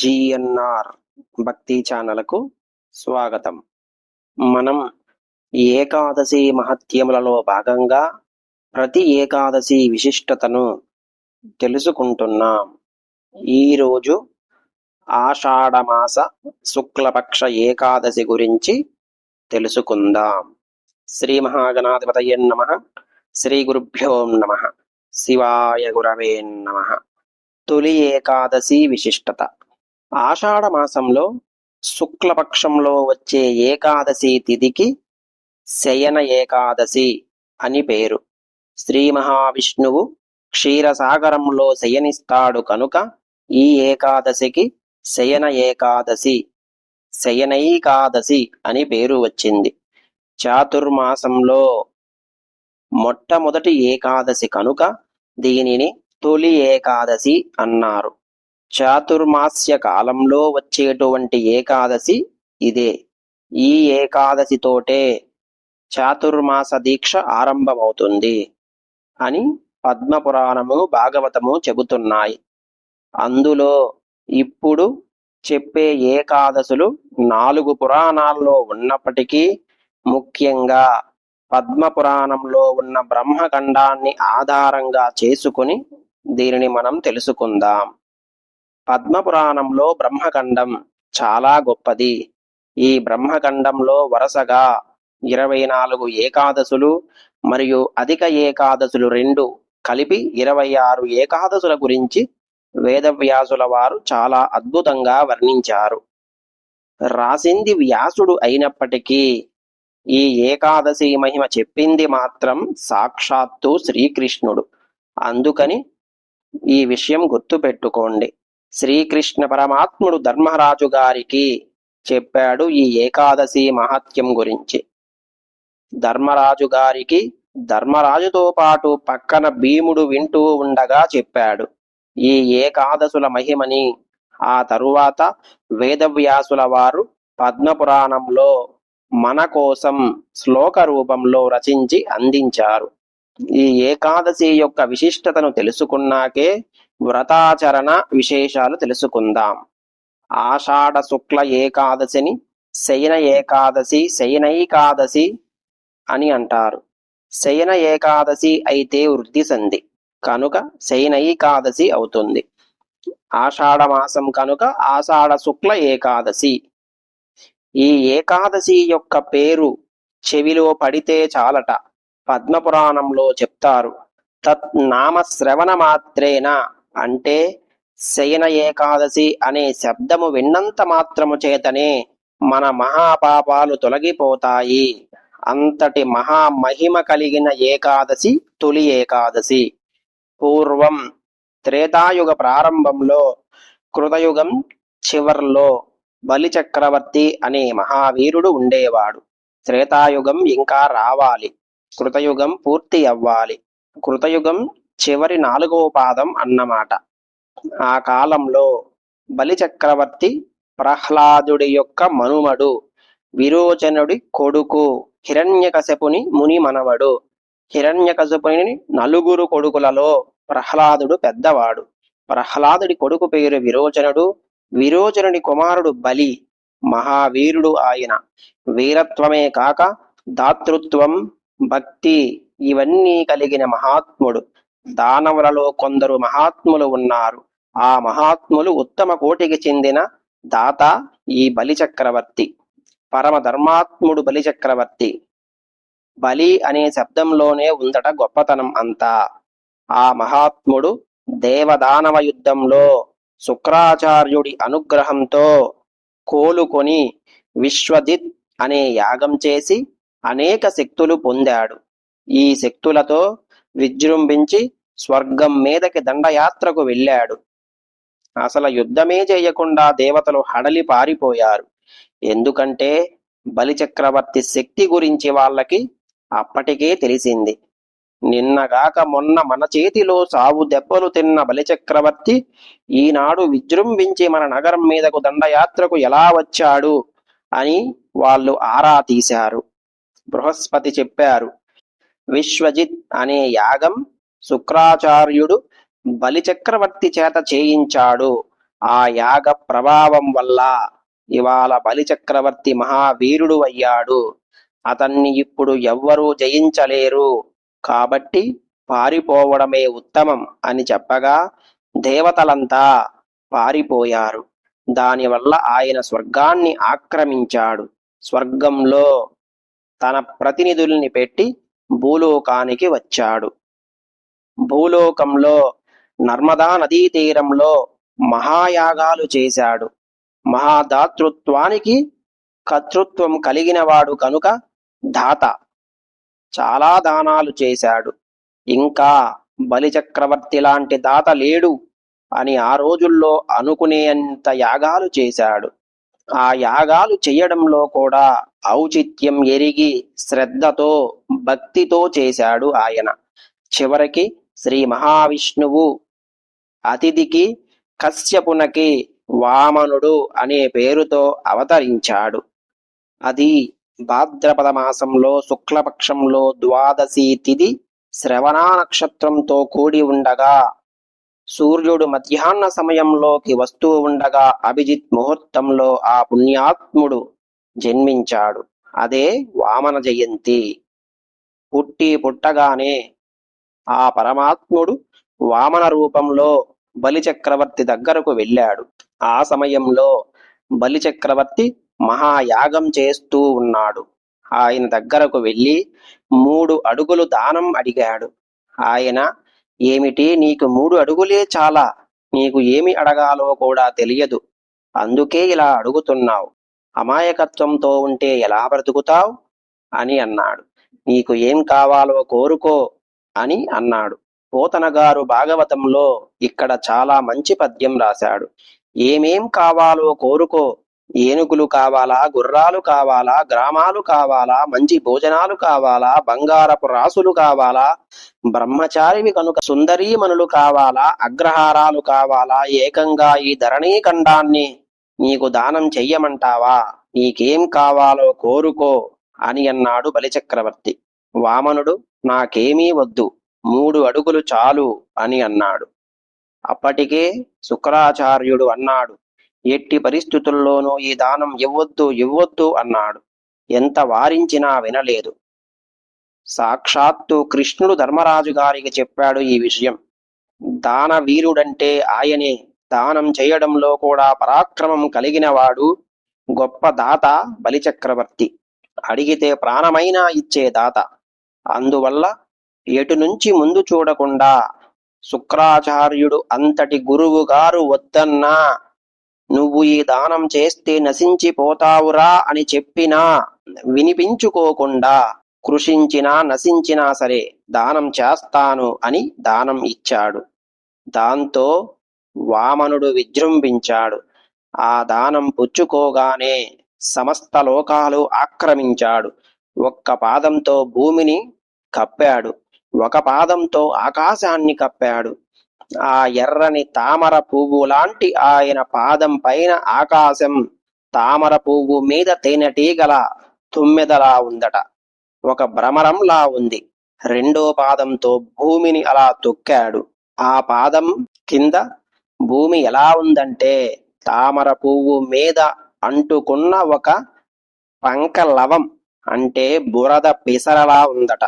GNR భక్తి ఛానల్కు స్వాగతం. మనం ఏకాదశి మహత్యములలో భాగంగా ప్రతి ఏకాదశి విశిష్టతను తెలుసుకుంటున్నాం. ఈరోజు ఆషాఢమాస శుక్లపక్ష ఏకాదశి గురించి తెలుసుకుందాం. శ్రీ మహాగణాధిపతయ నమ. శ్రీ గురుభ్యో నమ. శివాయ గురవే నమ. తొలి ఏకాదశి విశిష్టత. ఆషాఢ మాసంలో శుక్లపక్షంలో వచ్చే ఏకాదశి తిథికి శయన ఏకాదశి అని పేరు. శ్రీ మహావిష్ణువు క్షీరసాగరంలో శయనిస్తాడు కనుక ఈ ఏకాదశికి శయన ఏకాదశి శయనైకాదశి అని పేరు వచ్చింది. చాతుర్మాసంలో మొట్టమొదటి ఏకాదశి కనుక దీనిని తొలి ఏకాదశి అన్నారు. చాతుర్మాస్య కాలంలో వచ్చేటువంటి ఏకాదశి ఇదే. ఈ ఏకాదశితోటే చాతుర్మాస దీక్ష ఆరంభమవుతుంది అని పద్మపురాణము భాగవతము చెబుతున్నాయి. అందులో ఇప్పుడు చెప్పే ఏకాదశులు నాలుగు పురాణాల్లో ఉన్నప్పటికీ ముఖ్యంగా పద్మపురాణంలో ఉన్న బ్రహ్మఖండాన్ని ఆధారంగా చేసుకుని దీనిని మనం తెలుసుకుందాం. పద్మపురాణంలో బ్రహ్మఖండం చాలా గొప్పది. ఈ బ్రహ్మఖండంలో వరుసగా ఇరవై నాలుగు ఏకాదశులు మరియు అధిక ఏకాదశులు రెండు కలిపి ఇరవై ఆరు ఏకాదశుల గురించి వేదవ్యాసుల వారు చాలా అద్భుతంగా వర్ణించారు. రాసింది వ్యాసుడు అయినప్పటికీ ఈ ఏకాదశి మహిమ చెప్పింది మాత్రం సాక్షాత్తు శ్రీకృష్ణుడు. అందుకని ఈ విషయం గుర్తుపెట్టుకోండి. శ్రీకృష్ణ పరమాత్ముడు ధర్మరాజు గారికి చెప్పాడు ఈ ఏకాదశి మహత్యం గురించి. ధర్మరాజు గారికి ధర్మరాజుతో పాటు పక్కన భీముడు వింటూ ఉండగా చెప్పాడు ఈ ఏకాదశుల మహిమని. ఆ తరువాత వేదవ్యాసుల వారు పద్మపురాణంలో మన కోసం శ్లోక రూపంలో రచించి అందించారు. ఈ ఏకాదశి యొక్క విశిష్టతను తెలుసుకున్నాకే వ్రతాచరణ విశేషాలు తెలుసుకుందాం. ఆషాఢ శుక్ల ఏకాదశిని శయన ఏకాదశి శయనైకాదశి అని అంటారు. శయన ఏకాదశి అయితే వృద్ధి సంధి కనుక శయనైకాదశి అవుతుంది. ఆషాఢ మాసం కనుక ఆషాఢ శుక్ల ఏకాదశి. ఈ ఏకాదశి యొక్క పేరు చెవిలో పడితే చాలట పద్మపురాణంలో చెప్తారు. తత్ నామ శ్రవణ మాత్రేన అంటే శయన ఏకాదశి అనే శబ్దము విన్నంత మాత్రము చేతనే మన మహాపాపాలు తొలగిపోతాయి. అంతటి మహామహిమ కలిగిన ఏకాదశి తొలి ఏకాదశి. పూర్వం త్రేతాయుగ ప్రారంభంలో కృతయుగం చివర్లో బలిచక్రవర్తి అనే మహావీరుడు ఉండేవాడు. త్రేతాయుగం ఇంకా రావాలి. కృతయుగం పూర్తి అవ్వాలి. కృతయుగం చివరి నాలుగవ పాదం అన్నమాట. ఆ కాలంలో బలి చక్రవర్తి ప్రహ్లాదుడి యొక్క మనుమడు విరోచనుడి కొడుకు హిరణ్యకశపుని ముని మనవడు. హిరణ్యకశపుని నలుగురు కొడుకులలో ప్రహ్లాదుడు పెద్దవాడు. ప్రహ్లాదుడి కొడుకు పేరు విరోచనుడు. విరోచనుడి కుమారుడు బలి మహావీరుడు ఆయన. వీరత్వమే కాక దాతృత్వం భక్తి ఇవన్నీ కలిగిన మహాత్ముడు. దానవులలో కొందరు మహాత్ములు ఉన్నారు. ఆ మహాత్ములు ఉత్తమ కోటికి చెందిన దాత ఈ బలి చక్రవర్తి పరమ ధర్మాత్ముడు బలి చక్రవర్తి బలి అనే శబ్దంలోనే ఉందట గొప్పతనం అంతా. ఆ మహాత్ముడు దేవదానవ యుద్ధంలో శుక్రాచార్యుడి అనుగ్రహంతో కోలుకొని విశ్వజిత్ అనే యాగం చేసి అనేక శక్తులు పొందాడు. ఈ శక్తులతో విజృంభించి స్వర్గం మీదకి దండయాత్రకు వెళ్ళాడు. అసలు యుద్ధమే చేయకుండా దేవతలు హడలి పారిపోయారు. ఎందుకంటే బలిచక్రవర్తి శక్తి గురించి వాళ్ళకి అప్పటికే తెలిసింది. నిన్నగాక మొన్న మన చేతిలో సావు దెబ్బలు తిన్న బలిచక్రవర్తి ఈనాడు విజృంభించి మన నగరం మీదకు దండయాత్రకు ఎలా వచ్చాడు అని వాళ్ళు ఆరా తీశారు. బృహస్పతి చెప్పారు విశ్వజిత్ అనే యాగం శుక్రాచార్యుడు బలిచక్రవర్తి చేత చేయించాడు. ఆ యాగ ప్రభావం వల్ల ఇవాళ బలిచక్రవర్తి మహావీరుడు అయ్యాడు. అతన్ని ఇప్పుడు ఎవ్వరూ జయించలేరు. కాబట్టి పారిపోవడమే ఉత్తమం అని చెప్పగా దేవతలంతా పారిపోయారు. దానివల్ల ఆయన స్వర్గాన్ని ఆక్రమించాడు. స్వర్గంలో తన ప్రతినిధుల్ని పెట్టి భూలోకానికి వచ్చాడు. భూలోకంలో నర్మదా నదీ తీరంలో మహాయాగాలు చేశాడు. మహాదాతృత్వానికి కర్తృత్వం కలిగినవాడు కనుక దాత. చాలా దానాలు చేశాడు. ఇంకా బలిచక్రవర్తి లాంటి దాత లేడు అని ఆ రోజుల్లో అనుకునేంత యాగాలు చేశాడు. ఆ యాగాలు చేయడంలో కూడా ఔచిత్యం ఎరిగి శ్రద్ధతో భక్తితో చేశాడు ఆయన. చివరికి శ్రీ మహావిష్ణువు అతిథికి కశ్యపునకి వామనుడు అనే పేరుతో అవతరించాడు. అది భాద్రపద మాసంలో శుక్లపక్షంలో ద్వాదశి తిథి శ్రవణా నక్షత్రంతో కూడి ఉండగా సూర్యుడు మధ్యాహ్న సమయంలోకి వస్తూ ఉండగా అభిజిత్ ముహూర్తంలో ఆ పుణ్యాత్ముడు జన్మించాడు. అదే వామన జయంతి. పుట్టి పుట్టగానే ఆ పరమాత్ముడు వామన రూపంలో బలిచక్రవర్తి దగ్గరకు వెళ్ళాడు. ఆ సమయంలో బలిచక్రవర్తి మహాయాగం చేస్తూ ఉన్నాడు. ఆయన దగ్గరకు వెళ్ళి మూడు అడుగులు దానం అడిగాడు. ఆయన ఏమిటి? నీకు మూడు అడుగులే చాలా. నీకు ఏమి అడగాలో కూడా తెలియదు. అందుకే ఇలా అడుగుతున్నావు. అమాయకత్వంతో ఉంటే ఎలా బ్రతుకుతావు? అని అన్నాడు. నీకు ఏం కావాలో కోరుకో అని అన్నాడు. పోతన గారు భాగవతంలో ఇక్కడ చాలా మంచి పద్యం రాశాడు. ఏమేం కావాలో కోరుకో. ఏనుగులు కావాలా గుర్రాలు కావాలా గ్రామాలు కావాలా మంచి భోజనాలు కావాలా బంగారపు రాసులు కావాలా బ్రహ్మచారివి కనుక సుందరీమణులు కావాలా అగ్రహారాలు కావాలా ఏకంగా ఈ ధరణీ ఖండాన్ని నీకు దానం చెయ్యమంటావా? నీకేం కావాలో కోరుకో అని అన్నాడు బలిచక్రవర్తి. వామనుడు నాకేమీ వద్దు మూడు అడుగులు చాలు అని అన్నాడు. అప్పటికే శుక్రాచార్యుడు అన్నాడు ఎట్టి పరిస్థితుల్లోనూ ఈ దానం ఇవ్వొద్దు ఇవ్వొద్దు అన్నాడు. ఎంత వారించినా వినలేదు. సాక్షాత్తు కృష్ణుడు ధర్మరాజు గారికి చెప్పాడు ఈ విషయం. దానవీరుడంటే ఆయనే. దానం చేయడంలో కూడా పరాక్రమం కలిగినవాడు గొప్ప దాత బలిచక్రవర్తి. అడిగితే ప్రాణమైనా ఇచ్చే దాత. అందువల్ల ఎటు నుంచి ముందు చూడకుండా శుక్రాచార్యుడు అంతటి గురువు గారు వద్దన్నా నువ్వు ఈ దానం చేస్తే నశించిపోతావురా అని చెప్పినా వినిపించుకోకుండా కృషించినా నశించినా సరే దానం చేస్తాను అని దానం ఇచ్చాడు. దాంతో వామనుడు విజృంభించాడు. ఆ దానం పుచ్చుకోగానే సమస్త లోకాలు ఆక్రమించాడు. ఒక్క పాదంతో భూమిని కప్పాడు. ఒక పాదంతో ఆకాశాన్ని కప్పాడు. ఆ ఎర్రని తామర పువ్వు లాంటి ఆయన పాదం పైన ఆకాశం తామర పువ్వు మీద తేనెటీగల తుమ్మెదలా ఉందట. ఒక భ్రమరంలా ఉంది. రెండో పాదంతో భూమిని అలా తొక్కాడు. ఆ పాదం కింద భూమి ఎలా ఉందంటే తామర పువ్వు మీద అంటుకున్న ఒక పంకలవం అంటే బురద పిసరలా ఉందట.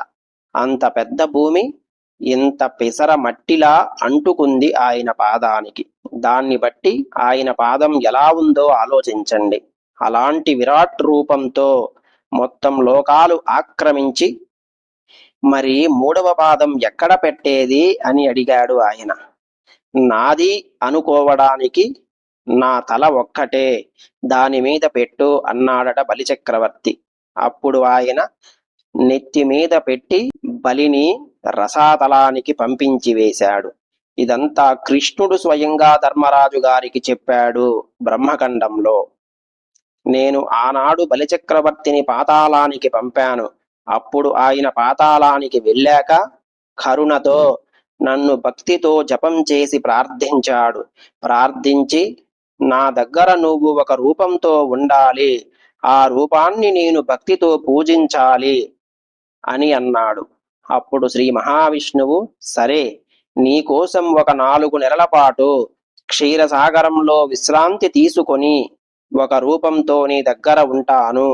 అంత పెద్ద భూమి ఇంత పిసర మట్టిలా అంటుకుంది ఆయన పాదానికి. దాన్ని బట్టి ఆయన పాదం ఎలా ఉందో ఆలోచించండి. అలాంటి విరాట్ రూపంతో మొత్తం లోకాలు ఆక్రమించి మరి మూడవ పాదం ఎక్కడ పెట్టేది అని అడిగాడు ఆయన. నాది అనుకోవడానికి నా తల ఒక్కటే. దాని మీద పెట్టు అన్నాడట బలిచక్రవర్తి. అప్పుడు ఆయన నెత్తి మీద పెట్టి బలిని రసాతలానికి పంపించి వేశాడు. ఇదంతా కృష్ణుడు స్వయంగా ధర్మరాజు గారికి చెప్పాడు బ్రహ్మఖండంలో. నేను ఆనాడు బలిచక్రవర్తిని పాతాళానికి పంపాను. అప్పుడు ఆయన పాతాళానికి వెళ్ళాక కరుణతో నన్ను భక్తితో జపం చేసి ప్రార్థించాడు. ప్రార్థించి నా దగ్గర నువ్వు ఒక రూపంతో ఉండాలి. ఆ రూపాన్ని నేను భక్తితో పూజించాలి అని అన్నాడు. అప్పుడు శ్రీ మహావిష్ణువు సరే నీకోసం ఒక నాలుగు నెలల పాటు క్షీరసాగరంలో విశ్రాంతి తీసుకొని ఒక రూపంతో నీ దగ్గర ఉంటాను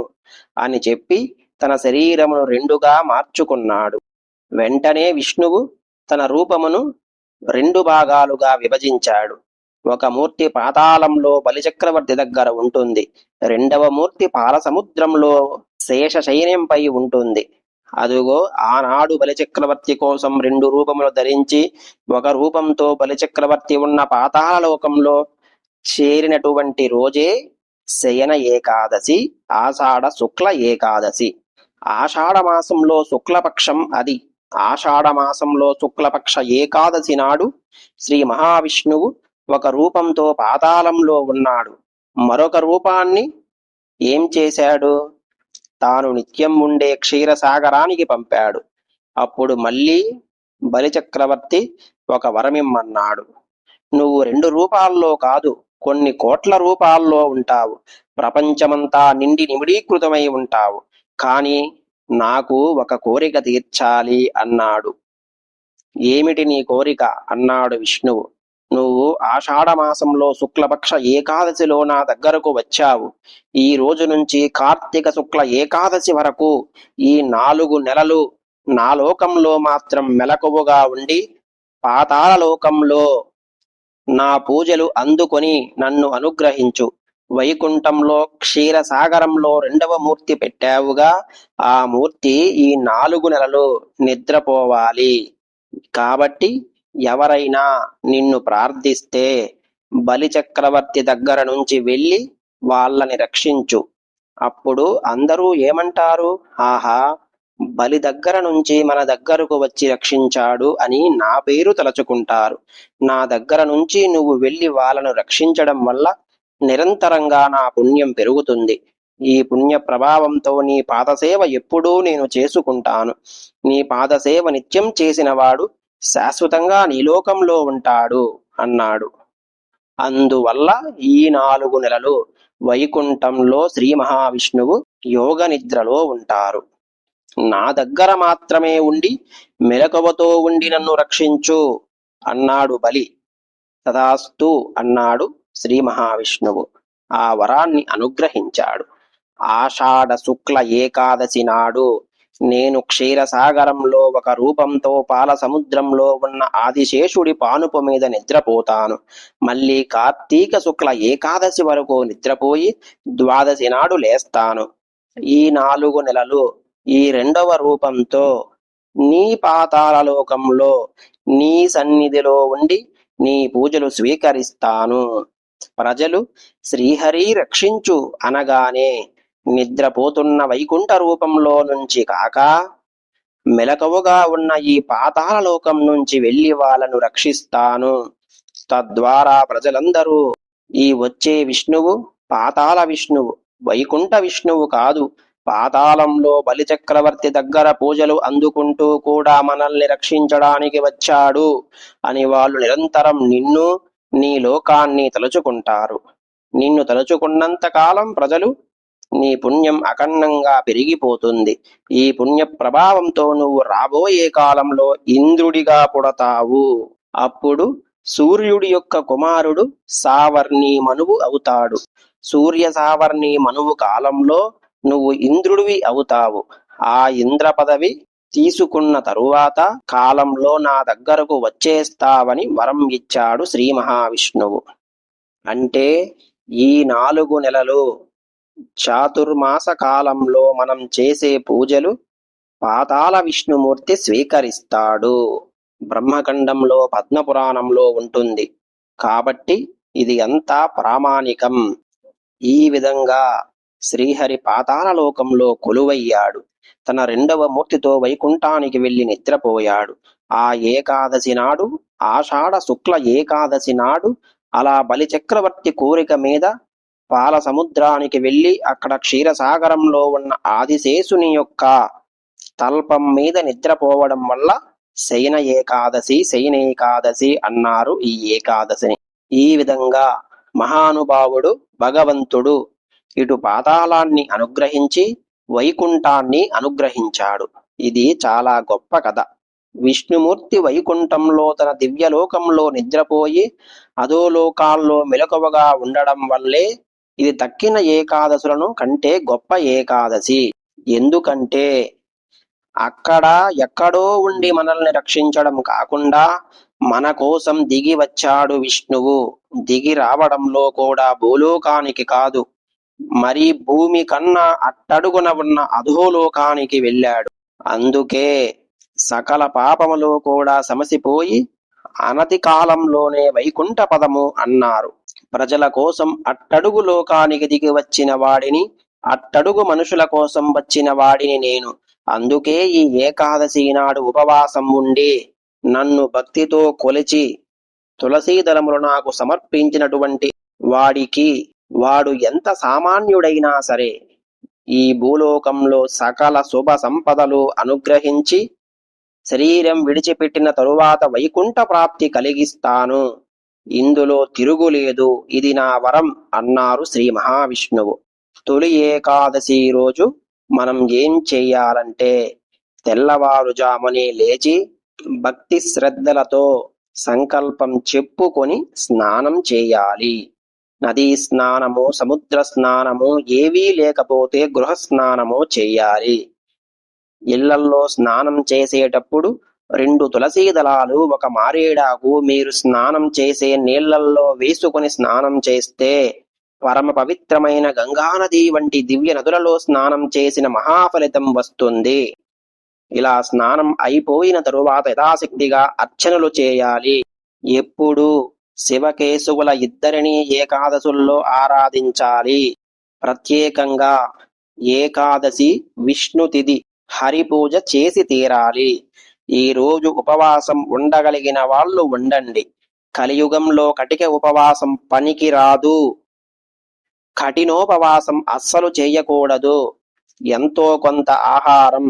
అని చెప్పి తన శరీరమును రెండుగా మార్చుకున్నాడు. వెంటనే విష్ణువు తన రూపమును రెండు భాగాలుగా విభజించాడు. ఒక మూర్తి పాతాళంలో బలిచక్రవర్తి దగ్గర ఉంటుంది. రెండవ మూర్తి పాలసముద్రంలో శేష శైన్యంపై ఉంటుంది. అదుగో ఆనాడు బలిచక్రవర్తి కోసం రెండు రూపములు ధరించి ఒక రూపంతో బలిచక్రవర్తి ఉన్న పాతాళలోకంలో చేరినటువంటి రోజే శయన ఏకాదశి ఆషాఢ శుక్ల ఏకాదశి. ఆషాఢ మాసంలో శుక్లపక్షం అది. ఆషాఢ మాసంలో శుక్లపక్ష ఏకాదశి నాడు శ్రీ మహావిష్ణువు ఒక రూపంతో పాతాళంలో ఉన్నాడు. మరొక రూపాన్ని ఏం చేశాడు? తాను నిత్యం ఉండే క్షీరసాగరానికి పంపాడు. అప్పుడు మళ్ళీ బలిచక్రవర్తి ఒక వరమిమ్మన్నాడు. నువ్వు రెండు రూపాల్లో కాదు కొన్ని కోట్ల రూపాల్లో ఉంటావు. ప్రపంచమంతా నిండి నిమిడీకృతమై ఉంటావు. కానీ నాకు ఒక కోరిక తీర్చాలి అన్నాడు. ఏమిటి నీ కోరిక? అన్నాడు విష్ణువు నువ్వు ఆషాఢ మాసంలో శుక్లపక్ష ఏకాదశిలో నా దగ్గరకు వచ్చావు. ఈ రోజు నుంచి కార్తీక శుక్ల ఏకాదశి వరకు ఈ నాలుగు నెలలు నా లోకంలో మాత్రం మెలకువగా ఉండి పాతాళ లోకంలో నా పూజలు అందుకొని నన్ను అనుగ్రహించు. వైకుంఠంలో క్షీరసాగరంలో రెండవ మూర్తి పెట్టావుగా. ఆ మూర్తి ఈ నాలుగు నెలలు నిద్రపోవాలి. కాబట్టి ఎవరైనా నిన్ను ప్రార్థిస్తే బలి చక్రవర్తి దగ్గర నుంచి వెళ్ళి వాళ్ళని రక్షించు. అప్పుడు అందరూ ఏమంటారు? ఆహా బలి దగ్గర నుంచి మన దగ్గరకు వచ్చి రక్షించాడు అని నా పేరు తలచుకుంటారు. నా దగ్గర నుంచి నువ్వు వెళ్ళి వాళ్ళను రక్షించడం వల్ల నిరంతరంగా నా పుణ్యం పెరుగుతుంది. ఈ పుణ్య ప్రభావంతో నీ పాదసేవ ఎప్పుడూ నేను చేసుకుంటాను. నీ పాదసేవ నిత్యం చేసినవాడు శాశ్వతంగా నీ లోకంలో ఉంటాడు అన్నాడు. అందువల్ల ఈ నాలుగు నెలలు వైకుంఠంలో శ్రీ మహావిష్ణువు యోగ నిద్రలో ఉంటారు. నా దగ్గర మాత్రమే ఉండి మెలకువతో ఉండి నన్ను రక్షించు అన్నాడు బలి. తదాస్తు అన్నాడు శ్రీ మహావిష్ణువు. ఆ వరాన్ని అనుగ్రహించాడు. ఆషాఢ శుక్ల ఏకాదశి నాడు నేను క్షీరసాగరంలో ఒక రూపంతో పాల సముద్రంలో ఉన్న ఆదిశేషుడి పానుపు మీద నిద్రపోతాను. మళ్ళీ కార్తీక శుక్ల ఏకాదశి వరకు నిద్రపోయి ద్వాదశి నాడు లేస్తాను. ఈ నాలుగు నెలలు ఈ రెండవ రూపంతో నీ పాతాళలోకంలో నీ సన్నిధిలో ఉండి నీ పూజలు స్వీకరిస్తాను. ప్రజలు శ్రీహరి రక్షించు అనగానే నిద్రపోతున్న వైకుంఠ రూపంలో నుంచి కాక మెలకువగా ఉన్న ఈ పాతాళ లోకం నుంచి వెళ్ళి వాళ్ళను రక్షిస్తాను. తద్వారా ప్రజలందరూ ఈ వచ్చే విష్ణువు పాతాళ విష్ణువు వైకుంఠ విష్ణువు కాదు పాతాళంలో బలిచక్రవర్తి దగ్గర పూజలు అందుకుంటూ కూడా మనల్ని రక్షించడానికి వచ్చాడు అని వాళ్ళు నిరంతరం నిన్ను నీ లోకాన్ని తలుచుకుంటారు. నిన్ను తలుచుకున్నంత కాలం ప్రజలు నీ పుణ్యం అఖండంగా పెరిగిపోతుంది. ఈ పుణ్య ప్రభావంతో నువ్వు రాబోయే కాలంలో ఇంద్రుడిగా పుడతావు. అప్పుడు సూర్యుడి యొక్క కుమారుడు సావర్ణి మనువు అవుతాడు. సూర్య సావర్ణి మనువు కాలంలో నువ్వు ఇంద్రుడివి అవుతావు. ఆ ఇంద్ర పదవి తీసుకున్న తరువాత కాలంలో నా దగ్గరకు వచ్చేస్తావని వరం ఇచ్చాడు శ్రీ మహావిష్ణువు. అంటే ఈ నాలుగు నెలలు చాతుర్మాస కాలంలో మనం చేసే పూజలు పాతాల విష్ణుమూర్తి స్వీకరిస్తాడు. బ్రహ్మఖండంలో పద్మపురాణంలో ఉంటుంది. కాబట్టి ఇది అంతా ప్రామాణికం. ఈ విధంగా శ్రీహరి పాతాళలోకంలో కొలువయ్యాడు. తన రెండవ మూర్తితో వైకుంఠానికి వెళ్ళి నిద్రపోయాడు. ఆ ఏకాదశి నాడు ఆషాఢ శుక్ల ఏకాదశి నాడు అలా బలిచక్రవర్తి కోరిక మీద పాల సముద్రానికి వెళ్ళి అక్కడ క్షీరసాగరంలో ఉన్న ఆదిశేషుని యొక్క తల్పం మీద నిద్రపోవడం వల్ల శయన ఏకాదశి శయనేకాదశి అన్నారు ఈ ఏకాదశిని. ఈ విధంగా మహానుభావుడు భగవంతుడు ఇటు పాతాళాన్ని అనుగ్రహించి వైకుంఠాన్ని అనుగ్రహించాడు. ఇది చాలా గొప్ప కథ. విష్ణుమూర్తి వైకుంఠంలో తన దివ్యలోకంలో నిద్రపోయి అధోలోకాల్లో మెలకువగా ఉండడం వల్లే ఇది తక్కిన ఏకాదశులను కంటే గొప్ప ఏకాదశి. ఎందుకంటే అక్కడ ఎక్కడో ఉండి మనల్ని రక్షించడం కాకుండా మన కోసం దిగి వచ్చాడు విష్ణువు. దిగి రావడంలో కూడా భూలోకానికి కాదు మరి భూమి కన్నా అట్టడుగున ఉన్న అధోలోకానికి వెళ్ళాడు. అందుకే సకల పాపములు కూడా సమసిపోయి అనతి కాలంలోనే వైకుంఠ పదము అన్నారు. ప్రజల కోసం అట్టడుగు లోకానికి దిగి వచ్చిన వాడిని అట్టడుగు మనుషుల కోసం వచ్చిన వాడిని నేను. అందుకే ఈ ఏకాదశి నాడు ఉపవాసం ఉండి నన్ను భక్తితో కొలిచి తులసీదళములు నాకు సమర్పించినటువంటి వాడికి వాడు ఎంత సామాన్యుడైనా సరే ఈ భూలోకంలో సకల శుభ సంపదలు అనుగ్రహించి శరీరం విడిచిపెట్టిన తరువాత వైకుంఠ ప్రాప్తి కలిగిస్తాను. ఇందులో తిరుగులేదు. ఇది నా వరం అన్నారు శ్రీ మహావిష్ణువు. తొలి ఏకాదశి రోజు మనం ఏం చెయ్యాలంటే తెల్లవారుజామునే లేచి భక్తి శ్రద్ధలతో సంకల్పం చెప్పుకొని స్నానం చేయాలి. నదీ స్నానము సముద్ర స్నానము ఏవీ లేకపోతే గృహ స్నానము చేయాలి. ఇళ్ళల్లో స్నానం చేసేటప్పుడు రెండు తులసీ దళాలు ఒక మారేడాకు మీరు స్నానం చేసే నీళ్ళల్లో వేసుకొని స్నానం చేస్తే పరమ పవిత్రమైన గంగానది వంటి దివ్య నదులలో స్నానం చేసిన మహాఫలితం వస్తుంది. ఇలా స్నానం అయిపోయిన తరువాత యథాశక్తిగా అర్చనలు చేయాలి. ఎప్పుడు శివకేశవుల ఇద్దరిని ఏకాదశుల్లో ఆరాధించాలి. ప్రత్యేకంగా ఏకాదశి విష్ణుతిథి హరిపూజ హరి పూజ చేసి తీరాలి. ఈ రోజు ఉపవాసం ఉండగలిగిన వాళ్ళు ఉండండి. కలియుగంలో కటిక ఉపవాసం పనికి రాదు కఠినోపవాసం అస్సలు చేయకూడదు. ఎంతో కొంత ఆహారం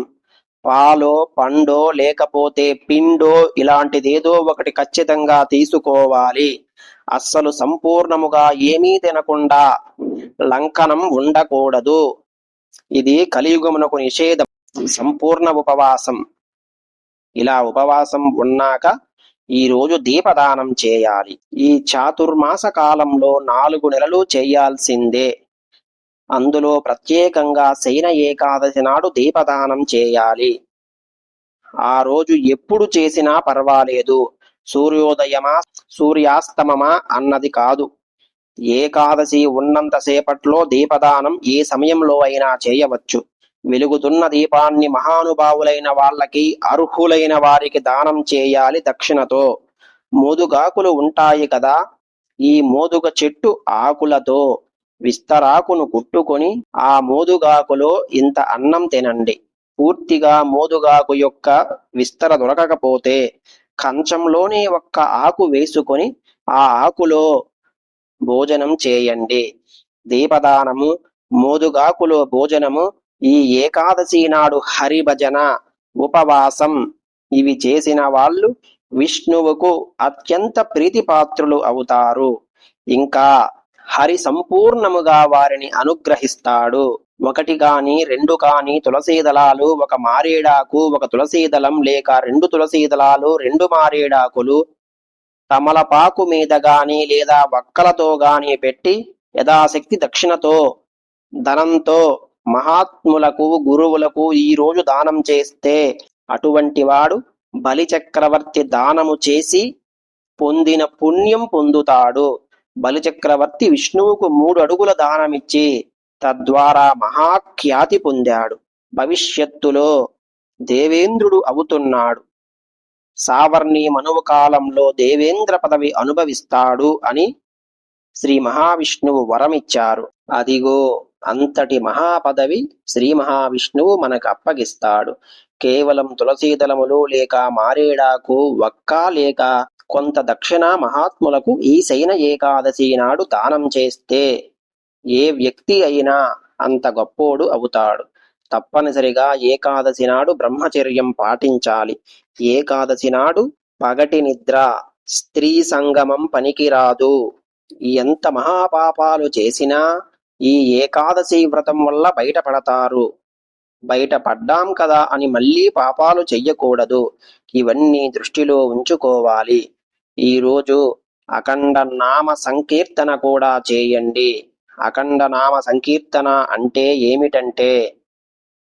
పాలో పండో లేకపోతే పిండో ఇలాంటిదేదో ఒకటి ఖచ్చితంగా తీసుకోవాలి. అస్సలు సంపూర్ణముగా ఏమీ తినకుండా లంకనం ఉండకూడదు. ఇది కలియుగమునకు నిషేధం సంపూర్ణ ఉపవాసం. ఇలా ఉపవాసం ఉన్నాక ఈ రోజు దీపదానం చేయాలి. ఈ చాతుర్మాస కాలంలో నాలుగు నెలలు చేయాల్సిందే. అందులో ప్రత్యేకంగా శయన ఏకాదశి నాడు దీపదానం చేయాలి. ఆ రోజు ఎప్పుడు చేసినా పర్వాలేదు. సూర్యోదయమా సూర్యాస్తమమా అన్నది కాదు. ఏకాదశి ఉన్నంత సేపట్లో దీపదానం ఏ సమయంలో అయినా చేయవచ్చు. వెలుగుతున్న దీపాన్ని మహానుభావులైన వాళ్ళకి అర్హులైన వారికి దానం చేయాలి దక్షిణతో. మోదుగాకులు ఉంటాయి కదా ఈ మోదుగ చెట్టు ఆకులతో. విస్తరాకును కుట్టుకొని ఆ మోదుగాకులో ఇంత అన్నం తినండి. పూర్తిగా మోదుగాకు యొక్క విస్తర దొరకకపోతే కంచంలోనే ఒక్క ఆకు వేసుకొని ఆ ఆకులో భోజనం చేయండి. దీపదానము మోదుగాకులో భోజనము ఈ ఏకాదశి నాడు హరిభజన ఉపవాసం ఇవి చేసిన వాళ్ళు విష్ణువుకు అత్యంత ప్రీతిపాత్రులు అవుతారు. ఇంకా హరి సంపూర్ణముగా వారిని అనుగ్రహిస్తాడు. ఒకటి కాని రెండు కాని తులసీదళాలు ఒక మారేడాకు ఒక తులసీదళం లేక రెండు తులసీదళాలు రెండు మారేడాకులు తమలపాకు మీద గాని లేదా వక్కలతో గాని పెట్టి యథాశక్తి దక్షిణతో ధనంతో మహాత్ములకు గురువులకు ఈ రోజు దానం చేస్తే అటువంటి వాడు బలి చక్రవర్తి దానము చేసి పొందిన పుణ్యం పొందుతాడు. బలిచక్రవర్తి విష్ణువుకు మూడు అడుగుల దానమిచ్చి తద్వారా మహాఖ్యాతి పొందాడు. భవిష్యత్తులో దేవేంద్రుడు అవుతున్నాడు. సావర్ణి మనువు కాలంలో దేవేంద్ర పదవి అనుభవిస్తాడు అని శ్రీ మహావిష్ణువు వరమిచ్చారు. అదిగో అంతటి మహాపదవి శ్రీ మహావిష్ణువు మనకు అప్పగిస్తాడు. కేవలం తులసీదళములు లేక మారేడాకు వక్క లేక కొంత దక్షిణ మహాత్ములకు ఈ శయన ఏకాదశి నాడు దానం చేస్తే ఏ వ్యక్తి అయినా అంత గొప్పోడు అవుతాడు. తప్పనిసరిగా ఏకాదశి నాడు బ్రహ్మచర్యం పాటించాలి. ఏకాదశి నాడు పగటి నిద్ర స్త్రీ సంగమం పనికిరాదు. ఎంత మహాపాపాలు చేసినా ఈ ఏకాదశి వ్రతం వల్ల బయటపడతారు. బయటపడ్డాం కదా అని మళ్ళీ పాపాలు చెయ్యకూడదు. ఇవన్నీ దృష్టిలో ఉంచుకోవాలి. ఈరోజు అఖండ నామ సంకీర్తన కూడా చేయండి. అఖండ నామ సంకీర్తన అంటే ఏమిటంటే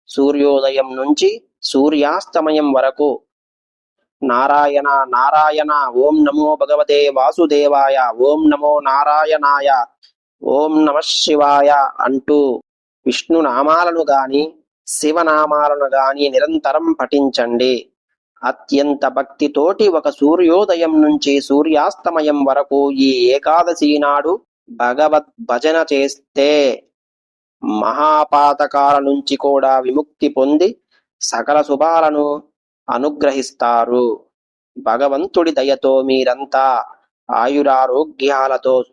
సూర్యోదయం నుంచి సూర్యాస్తమయం వరకు నారాయణ నారాయణ ఓం నమో భగవతే వాసుదేవాయ ఓం నమో నారాయణాయ ఓం నమ శివాయ అంటూ విష్ణు నామాలను గాని శివనామాలను గాని నిరంతరం పఠించండి. అత్యంత భక్తితోటి ఒక సూర్యోదయం నుంచి సూర్యాస్తమయం వరకు ఈ ఏకాదశి నాడు భగవద్ భజన చేస్తే మహాపాతకాల నుంచి కూడా విముక్తి పొంది సకల శుభాలను అనుగ్రహిస్తారు. భగవంతుడి దయతో మీరంతా ఆయురారోగ్యాలతో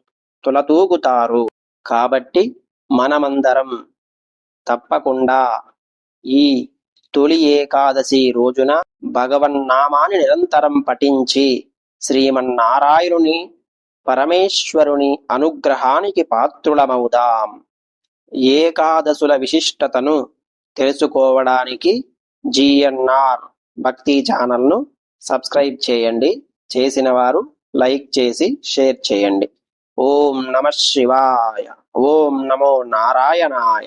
తులతూగుతారు. కాబట్టి మనమందరం తప్పకుండా ఈ తొలి ఏకాదశి రోజున భగవన్నామాన్ని నిరంతరం పఠించి శ్రీమన్నారాయణుని పరమేశ్వరుని అనుగ్రహానికి పాత్రులమవుదాం. ఏకాదశుల విశిష్టతను తెలుసుకోవడానికి జిఎన్ఆర్ భక్తి ఛానల్ను సబ్స్క్రైబ్ చేయండి. చేసిన వారు లైక్ చేసి షేర్ చేయండి. ఓం నమ శివాయ. ఓం నమో నారాయణాయ.